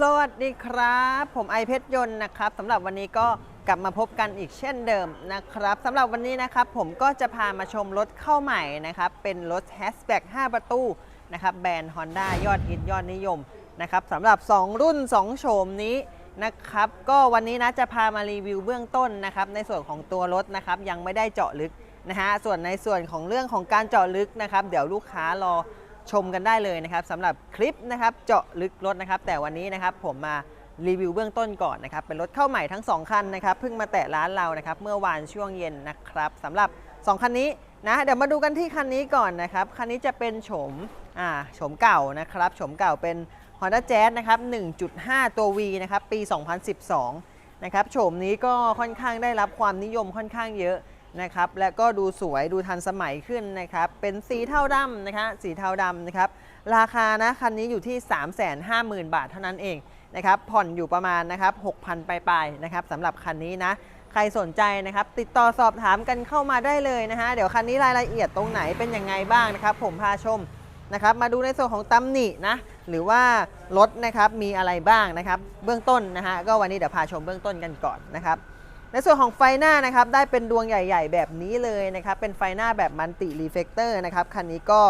สวัสดีครับ ผมไอเพชรยนต์นะครับสำหรับวันนี้ก็กลับมาพบกันอีกเช่นเดิมนะครับสำหรับวันนี้นะครับผมก็จะพามาชมรถเข้าใหม่นะครับ เป็นรถแฮชแบ็ก5 ประตูนะครับแบรนด์ Honda ยอดฮิตยอดนิยมนะครับสำหรับ 2 รุ่น 2 โฉมนี้นะครับ ก็วันนี้นะจะพามารีวิวเบื้องต้นนะครับ ในส่วนของตัวรถนะครับยังไม่ได้เจาะลึกนะฮะส่วนในส่วนของเรื่องของการเจาะลึกนะครับ เดี๋ยวลูกค้ารอ ชมกันได้เลยนะครับสำหรับคลิปนะครับเจาะลึกรถนะครับ แต่วันนี้นะครับผมมารีวิวเบื้องต้นก่อนนะครับ เป็นรถเข้าใหม่ทั้ง 2 คันนะครับเพิ่งมาแตะร้านเรานะครับ เมื่อวานช่วงเย็นนะครับสำหรับ 2 คันนี้นะเดี๋ยวมาดูกันที่คันนี้ก่อนนะครับ คันนี้จะเป็นโฉมอ่าโฉมเก่านะครับโฉมเก่าเป็น Honda Jazz นะครับ 1.5 ตัว V นะครับ ปี 2012 นะครับโฉมนี้ก็ค่อนข้างได้รับความนิยมค่อนข้างเยอะ นะครับ และก็ดูสวยดูทันสมัยขึ้นนะครับ เป็นสีเทาดำนะคะ สีเทาดำนะครับ ราคานะคันนี้อยู่ที่ 350,000 บาทเท่านั้นเองนะครับ ผ่อนอยู่ประมาณนะครับ6,000ปลายๆนะครับสำหรับคันนี้นะ ใครสนใจนะครับ ติดต่อสอบถามกันเข้ามาได้เลยนะฮะ เดี๋ยวคันนี้รายละเอียดตรงไหนเป็นยังไงบ้างนะครับ ผมพาชมนะครับมาดูในส่วนของตำหนินะหรือว่ารถนะครับมีอะไรบ้างนะครับ เบื้องต้นนะฮะก็วันนี้เดี๋ยวพาชมเบื้องต้นกันก่อนนะครับ ในส่วนของไฟหน้านะครับได้เป็นดวงใหญ่ ๆ แบบนี้เลยนะครับเป็นไฟหน้าแบบมันติรีเฟกเตอร์นะครับคันนี้ก็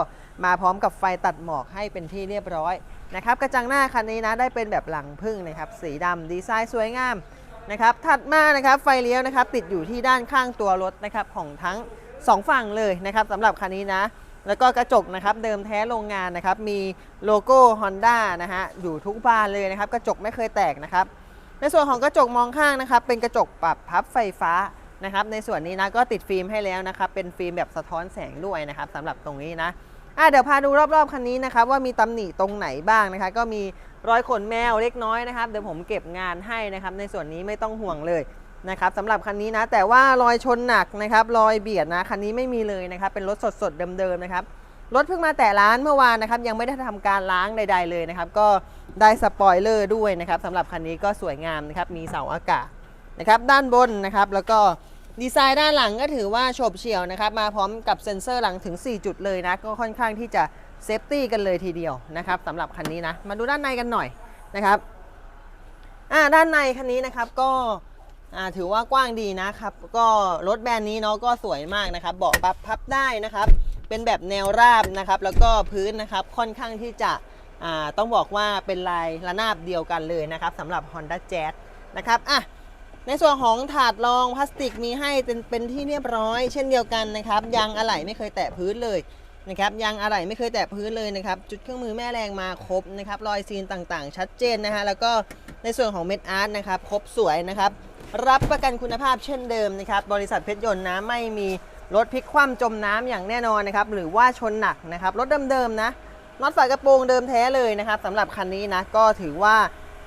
มาพร้อมกับไฟตัดหมอกให้เป็นที่เรียบร้อยนะครับกระจังหน้าคันนี้นะได้เป็นแบบหลังพึ่งนะครับสีดำดีไซน์สวยงามนะครับถัดมานะครับไฟเลี้ยวนะครับติดอยู่ที่ด้านข้างตัวรถนะครับของทั้งสองฝั่งเลยนะครับสำหรับคันนี้นะแล้วก็กระจกนะครับเดิมแท้โรงงานนะครับมีโลโก้ Honda นะฮะอยู่ทุกบานเลยนะครับกระจกไม่เคยแตกนะครับ ในส่วนของกระจกมองข้างนะครับเป็นกระจกปรับพับไฟฟ้านะครับในส่วนนี้นะก็ติดฟิล์มให้แล้วนะครับเป็นฟิล์มแบบสะท้อนแสงด้วยนะครับสำหรับตรงนี้นะอะเดี๋ยวพาดูรอบๆคันนี้นะครับว่ามีตำหนิตรงไหนบ้างนะคะก็มีรอยขนแมวเล็กน้อยนะครับเดี๋ยวผมเก็บงานให้นะครับในส่วนนี้ไม่ต้องห่วงเลยนะครับสำหรับคันนี้นะแต่ว่ารอยชนหนักนะครับรอยเบียดนะคันนี้ไม่มีเลยนะครับเป็นรถสดๆเดิมๆนะครับรถเพิ่งมาแต่ร้านเมื่อวานนะครับยังไม่ได้ทำการล้างใด ๆเลยนะครับก็ ได้สปอยเลอร์ด้วยนะครับสำหรับคันนี้ก็สวยงามนะครับมีเสาอากาศนะครับด้านบนนะครับแล้วก็ดีไซน์ด้านหลังก็ถือว่าโฉบเฉี่ยวนะครับมาพร้อมกับเซ็นเซอร์หลังถึง 4 จุดเลยนะก็ค่อนข้างที่จะเซฟตี้กันเลยทีเดียวนะครับสำหรับคันนี้นะมาดูด้านในกันหน่อยนะครับอ่าด้านในคันนี้นะครับก็อ่าถือว่ากว้างดีนะครับ ก็รถแบรนด์นี้เนาะก็สวยมากนะครับเบาะปรับพับได้นะครับ เป็นแบบแนวราบนะครับ แล้วก็พื้นนะครับค่อนข้างที่จะ ต้องบอกว่าเป็นลายระนาบเดียวกันเลยนะครับสำหรับ Honda Jazz นะครับอะในส่วนของถาดรองพลาสติกมีให้เป็นเป็นที่เรียบร้อย เช่นเดียวกันนะครับยางอะไหล่ไม่เคยแตะพื้นเลยนะครับยางอะไหล่ไม่เคยแตะพื้นเลยนะครับ จุดเครื่องมือแม่แรงมาครบนะครับรอยซีนต่างๆ ชัดเจนนะฮะแล้วก็ในส่วนของเม็ดอาร์ตนะครับครบสวยนะครับ รับประกันคุณภาพเช่นเดิมนะครับ บริษัทเพชรยนต์นะไม่มีรถพลิกคว่ำจมน้ำอย่างแน่นอนนะครับหรือว่าชนหนักนะครับรถเดิมๆนะ น็อตฝากระโปรงเดิมแท้เลยนะครับสำหรับคันนี้นะก็ถือว่า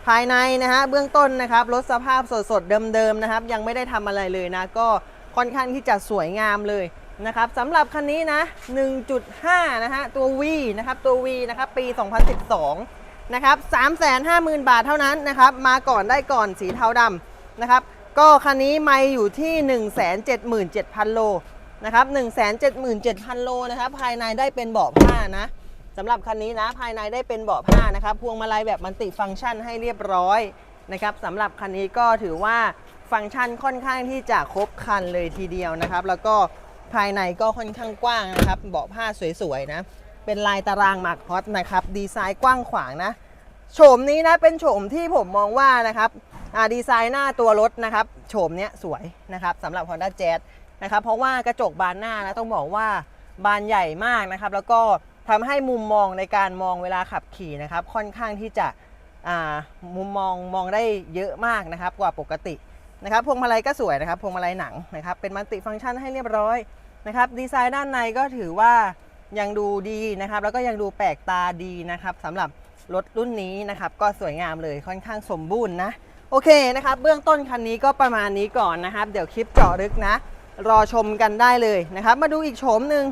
ภายในนะฮะเบื้องต้นนะครับรถสภาพสดๆเดิมๆนะครับ ยังไม่ได้ทำอะไรเลยนะ ก็ค่อนข้างที่จะสวยงามเลยนะครับสำหรับคันนี้นะ 1.5 นะฮะตัว V นะครับตัว V นะครับปี 2012 นะครับ 350,000 บาทเท่านั้นนะครับ มาก่อนได้ก่อนสีเทาดำนะครับ ก็คันนี้ไม่อยู่ที่ 177,000 โลนะครับ 177,000 โลนะครับ ภายในได้เป็นเบาะผ้านะ สำหรับคันนี้นะภายในได้เป็นเบาะผ้านะครับพวงมาลัยแบบมันติฟังก์ชันให้เรียบร้อยนะครับสำหรับคันนี้ก็ถือว่าฟังก์ชันค่อนข้างที่จะครบคันเลยทีเดียวนะครับ แล้วก็ภายในก็ค่อนข้างกว้างนะครับเบาะผ้าสวยๆนะเป็นลายตารางหมากฮอตนะครับดีไซน์กว้างขวางนะโฉมนี้นะเป็นโฉมที่ผมมองว่านะครับดีไซน์หน้าตัวรถนะครับโฉมเนี้ยสวยนะครับสำหรับ Honda Jazz นะครับเพราะว่ากระจกบานหน้านะต้องบอกว่าบานใหญ่มากนะครับ แล้วก็ ทำให้มุมมองในการมองเวลาขับขี่นะครับ ค่อนข้างที่จะมุมมองมองได้เยอะมากนะครับ กว่าปกตินะครับพวงมาลัยก็สวยนะครับพวงมาลัยหนังนะครับ เป็นมัลติฟังก์ชันให้เรียบร้อยนะครับดีไซน์ด้านในก็ถือว่ายังดูดีนะครับ แล้วก็ยังดูแปลกตาดีนะครับสำหรับรถรุ่นนี้นะครับ ก็สวยงามเลยค่อนข้างสมบูรณ์นะโอเคนะครับ เบื้องต้นคันนี้ก็ประมาณนี้ก่อนนะครับ เดี๋ยวคลิปเจาะลึกนะ รอชมกันได้เลยนะครับ มาดูอีกโฉมหนึ่ง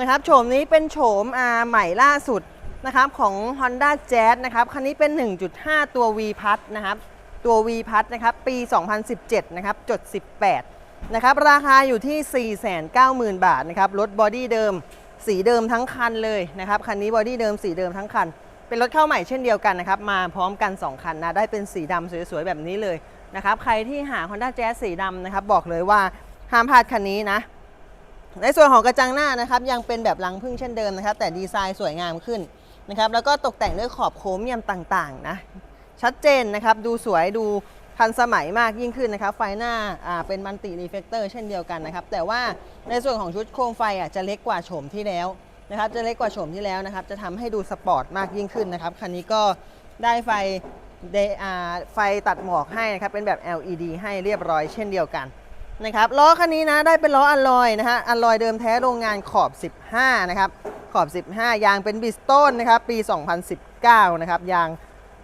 นะครับโฉมนี้เป็นโฉมอาใหม่ล่าสุดนะครับของ Honda Jazz นะครับคันนี้เป็น 1.5 ตัว V พัทนะครับตัว V พัทนะครับปี 2017 นะครับจด 18 นะครับ ราคาอยู่ที่ 490,000 บาทนะครับรถบอดี้เดิม สีเดิมทั้งคันเลยนะครับคันนี้บอดี้เดิมสีเดิมทั้งคัน เป็นรถเข้าใหม่เช่นเดียวกันนะครับมาพร้อมกัน 2 คันนะได้เป็นสีดำสวยๆ แบบนี้เลยนะครับใครที่หา Honda Jazz สีดำนะครับบอกเลยว่าห้ามพลาดคันนี้นะ ในส่วนของกระจังหน้านะครับยังเป็นแบบรังพึ่งเช่นเดิมนะครับ แต่ดีไซน์สวยงามขึ้นนะครับ แล้วก็ตกแต่งด้วยขอบโค้งเมียมต่างๆนะชัดเจนนะครับ ดูสวยดูทันสมัยมากยิ่งขึ้นนะครับ ไฟหน้าเป็นมัลติรีเฟกเตอร์เช่นเดียวกันนะครับ แต่ว่าในส่วนของชุดโคมไฟอะจะเล็กกว่าโฉมที่แล้วนะครับ จะเล็กกว่าโฉมที่แล้วนะครับ จะทำให้ดูสปอร์ตมากยิ่งขึ้นนะครับคันนี้ก็ได้ไฟเดอไฟตัดหมอกให้นะครับเป็นแบบ LED ให้เรียบร้อยเช่นเดียวกัน นะครับล้อคันนี้นะได้เป็นล้ออัลลอยนะฮะอัลลอยเดิมแท้โรงงานขอบ 15 นะครับ ขอบ 15 ยางเป็นบิสโตนนะครับปี 2019 นะครับยาง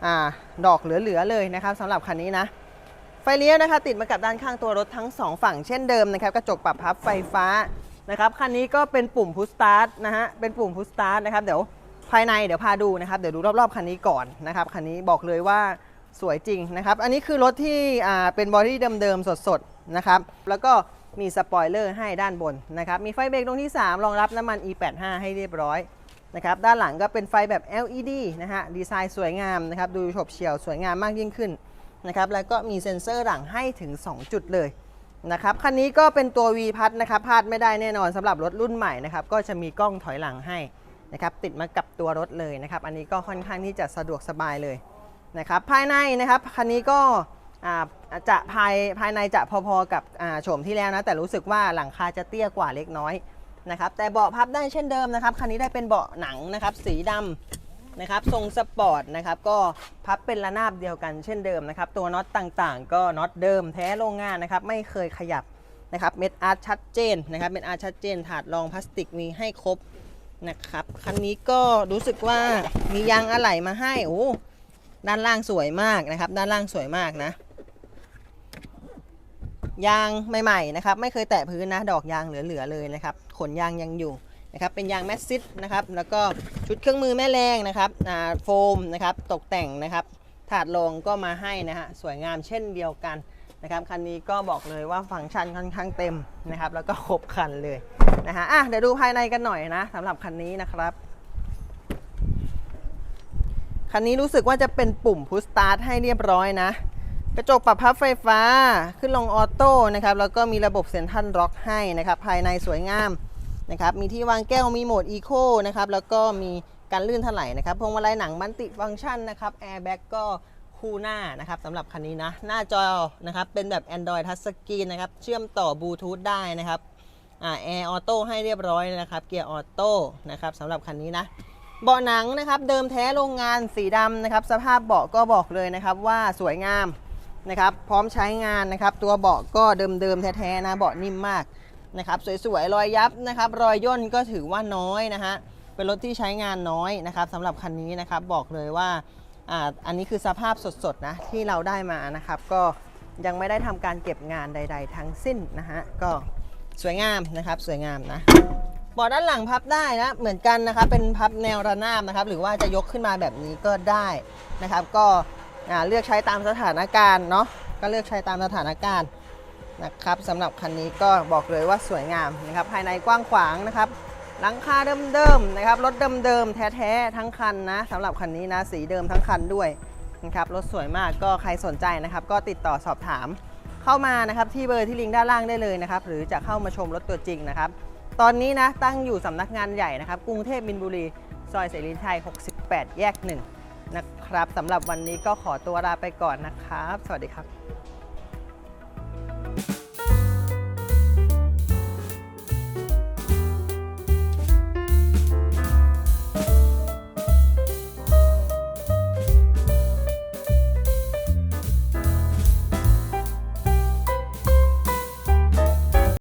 อ่าดอกเหลือๆเลยนะครับสำหรับคันนี้นะไฟเลี้ยวนะคะติดมากับด้านข้างตัวรถทั้ง 2 ฝั่งเช่นเดิมนะครับกระจกปรับพับไฟฟ้านะครับคันนี้ก็เป็นปุ่มพุชสตาร์ทนะฮะเป็นปุ่มพุชสตาร์ทนะครับเดี๋ยวภายในเดี๋ยวพาดูนะครับเดี๋ยวดูรอบๆคันนี้ก่อนนะครับคันนี้บอกเลยว่าสวยจริงนะครับอันนี้คือรถที่อ่าเป็นบอดี้เดิมๆสดๆ นะครับ แล้วก็มีสปอยเลอร์ให้ด้านบนนะครับ มีไฟเบรกตรงที่ 3 รองรับน้ำมัน E85 ให้เรียบร้อยนะครับ ด้านหลังก็เป็นไฟแบบ LED นะฮะ ดีไซน์สวยงามนะครับ ดูฉบเฉี่ยวสวยงามมากยิ่งขึ้นนะครับ แล้วก็มีเซ็นเซอร์หลังให้ถึง 2 จุดเลยนะครับ คันนี้ก็เป็นตัว V พัดนะครับ พลาดไม่ได้แน่นอนสำหรับรถรุ่นใหม่นะครับ ก็จะมีกล้องถอยหลังให้นะครับ ติดมากับตัวรถเลยนะครับ อันนี้ก็ค่อนข้างที่จะสะดวกสบายเลยนะครับ ภายในนะครับ คันนี้ก็ จะภายภายในจะพอๆกับโฉมที่แล้วนะ แต่รู้สึกว่าหลังคาจะเตี้ยกว่าเล็กน้อยนะครับ แต่เบาะพับได้เช่นเดิมนะครับ คันนี้ได้เป็นเบาะหนังนะครับ สีดำนะครับ ทรงสปอร์ตนะครับ ก็พับเป็นระนาบเดียวกันเช่นเดิมนะครับ ตัวน็อตต่างๆ ก็น็อตเดิมแท้โรงงานนะครับ ไม่เคยขยับนะครับ เม็ดอาร์ตชัดเจนนะครับ เม็ดอาร์ตชัดเจน ถาดรองพลาสติกมีให้ครบนะครับ คันนี้ก็รู้สึกว่ามียางอะไหล่มาให้ โอ้ ด้านล่างสวยมากนะครับ ด้านล่างสวยมากนะ ยางใหม่ๆนะครับไม่เคยแตะพื้นนะดอกยางเหลือๆเลยนะครับขนยางยังอยู่นะครับเป็นยางแมสซิสนะครับแล้วก็ชุดเครื่องมือแม่แรงนะครับโฟมนะครับตกแต่งนะครับถาดรองก็มาให้นะฮะสวยงามเช่นเดียวกันนะครับคันนี้ก็บอกเลยว่าฟังก์ชันค่อนข้างเต็มนะครับแล้วก็ครบคันเลยนะฮะอะเดี๋ยวดูภายในกันหน่อยนะสำหรับคันนี้นะครับคันนี้รู้สึกว่าจะเป็นปุ่มพุชสตาร์ทให้เรียบร้อยนะ กระจกปรับพับไฟฟ้าขึ้นลงออโต้นะครับแล้วก็มีระบบเซ็นทรัลล็อกให้นะครับภายในสวยงามนะครับมีที่วางแก้วมีโหมดอีโคนะครับแล้วก็มีการลื่นถลายนะครับพวงมาลัยหนังมันติฟังก์ชันนะครับแอร์แบ็กก็คู่หน้านะครับสำหรับคันนี้นะหน้าจอนะครับเป็นแบบ Android Touch Screen นะครับเชื่อมต่อบลูทูธได้นะครับแอร์ออโต้ให้เรียบร้อยนะครับเกียร์ออโต้นะครับสำหรับคันนี้นะเบาะหนังนะครับเดิมแท้โรงงานสีดำนะครับสภาพเบาะก็บอกเลยนะครับว่าสวยงาม นะครับ พร้อมใช้งานนะครับ ตัวเบาะก็เดิมๆแท้ๆนะเบาะนิ่มมากนะครับสวยๆรอยยับนะครับรอยย่นก็ถือว่าน้อยนะฮะเป็นรถที่ใช้งานน้อยนะครับสำหรับคันนี้นะครับบอกเลยว่าอ่าอันนี้คือสภาพสดๆนะที่เราได้มานะครับ ก็ยังไม่ได้ทำการเก็บงานใด ๆ ทั้งสิ้นนะฮะก็สวยงามนะครับสวยงามนะเบาะด้านหลังพับได้นะเหมือนกันนะครับเป็นพับแนวระนาบนะครับ หรือว่าจะยกขึ้นมาแบบนี้ก็ได้นะครับ ก็ เลือกใช้ตามสถานการณ์เนาะก็เลือกใช้ตามสถานการณ์นะครับสำหรับคันนี้ก็บอกเลยว่าสวยงามนะครับภายในกว้างขวางนะครับหลังคาเดิมๆนะครับรถเดิมๆแท้ๆทั้งคันนะสำหรับคันนี้นะสีเดิมทั้งคันด้วยนะครับรถสวยมากก็ใครสนใจนะครับ ก็ติดต่อสอบถามเข้ามานะครับที่เบอร์ที่ลิงก์ด้านล่างได้เลยนะครับหรือจะเข้ามาชมรถตัวจริงนะครับตอนนี้นะตั้งอยู่สำนักงานใหญ่นะครับกรุงเทพมินบุรี ซอยเสรีชัย 68 แยก 1 ครับสำหรับวันนี้ก็ขอตัวลาไปก่อนนะครับ สวัสดีครับ